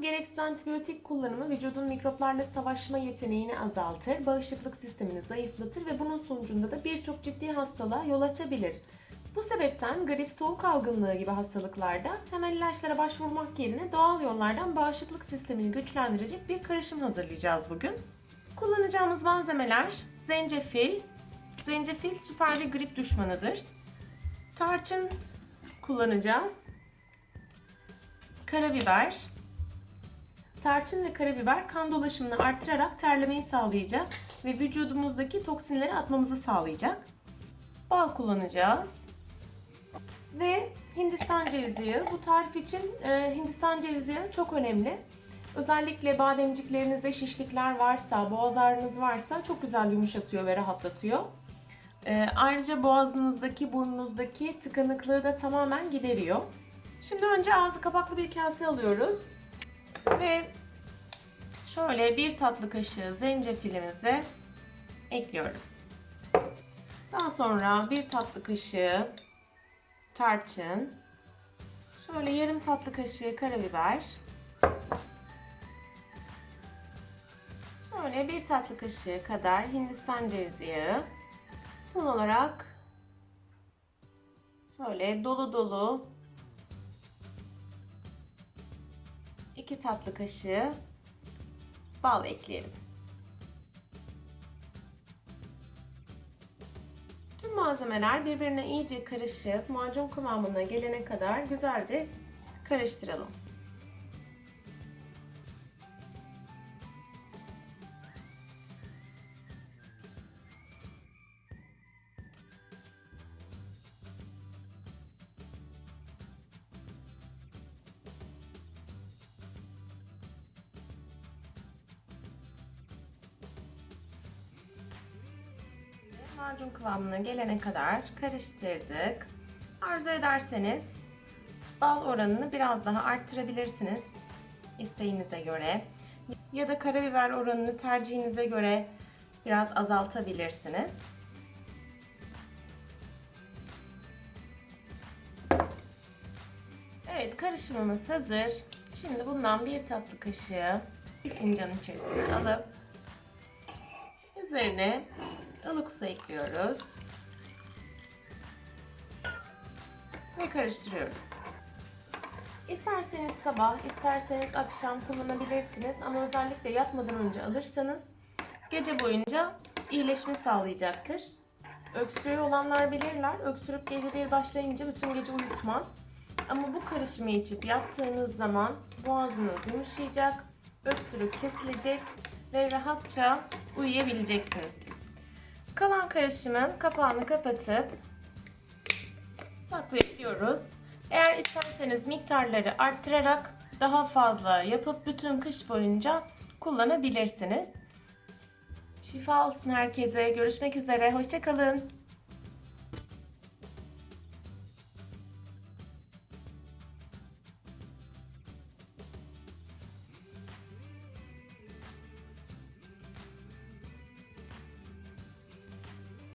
gereksiz antibiyotik kullanımı vücudun mikroplarla savaşma yeteneğini azaltır, bağışıklık sistemini zayıflatır ve bunun sonucunda da birçok ciddi hastalığa yol açabilir. Bu sebepten grip, soğuk algınlığı gibi hastalıklarda hemen ilaçlara başvurmak yerine doğal yollardan bağışıklık sistemini güçlendirecek bir karışım hazırlayacağız bugün. Kullanacağımız malzemeler zencefil. Zencefil süper bir grip düşmanıdır. Tarçın kullanacağız. Karabiber. Tarçın ve karabiber kan dolaşımını artırarak terlemeyi sağlayacak ve vücudumuzdaki toksinleri atmamızı sağlayacak. Bal kullanacağız. Ve Hindistan cevizi yağı. Bu tarif için e, Hindistan cevizi yağı çok önemli. Özellikle bademciklerinizde şişlikler varsa, boğaz ağrınız varsa çok güzel yumuşatıyor ve rahatlatıyor. E, ayrıca boğazınızdaki, burnunuzdaki tıkanıklığı da tamamen gideriyor. Şimdi önce ağzı kapaklı bir kase alıyoruz. Ve şöyle bir tatlı kaşığı zencefilimizi ekliyoruz. Daha sonra bir tatlı kaşığı tarçın, şöyle yarım tatlı kaşığı karabiber, şöyle bir tatlı kaşığı kadar Hindistan cevizi yağı, son olarak şöyle dolu dolu 2 tatlı kaşığı bal ekleyelim. Tüm malzemeler birbirine iyice karışıp macun kıvamına gelene kadar güzelce karıştıralım. Macun kıvamına gelene kadar karıştırdık. Arzu ederseniz bal oranını biraz daha arttırabilirsiniz isteğinize göre. Ya da karabiber oranını tercihinize göre biraz azaltabilirsiniz. Evet karışımımız hazır. Şimdi bundan bir tatlı kaşığı bir fincanın içerisine alıp üzerine ılık su ekliyoruz. Ve karıştırıyoruz. İsterseniz sabah, isterseniz akşam kullanabilirsiniz ama özellikle yatmadan önce alırsanız gece boyunca iyileşme sağlayacaktır. Öksürüğü olanlar bilirler. Öksürük bir başlayınca bütün gece uyutmaz. Ama bu karışımı içip yattığınız zaman boğazınız yumuşayacak, öksürük kesilecek ve rahatça uyuyabileceksiniz. Kalan karışımın kapağını kapatıp saklayabiliyoruz. Eğer isterseniz miktarları arttırarak daha fazla yapıp bütün kış boyunca kullanabilirsiniz. Şifa olsun herkese. Görüşmek üzere. Hoşçakalın.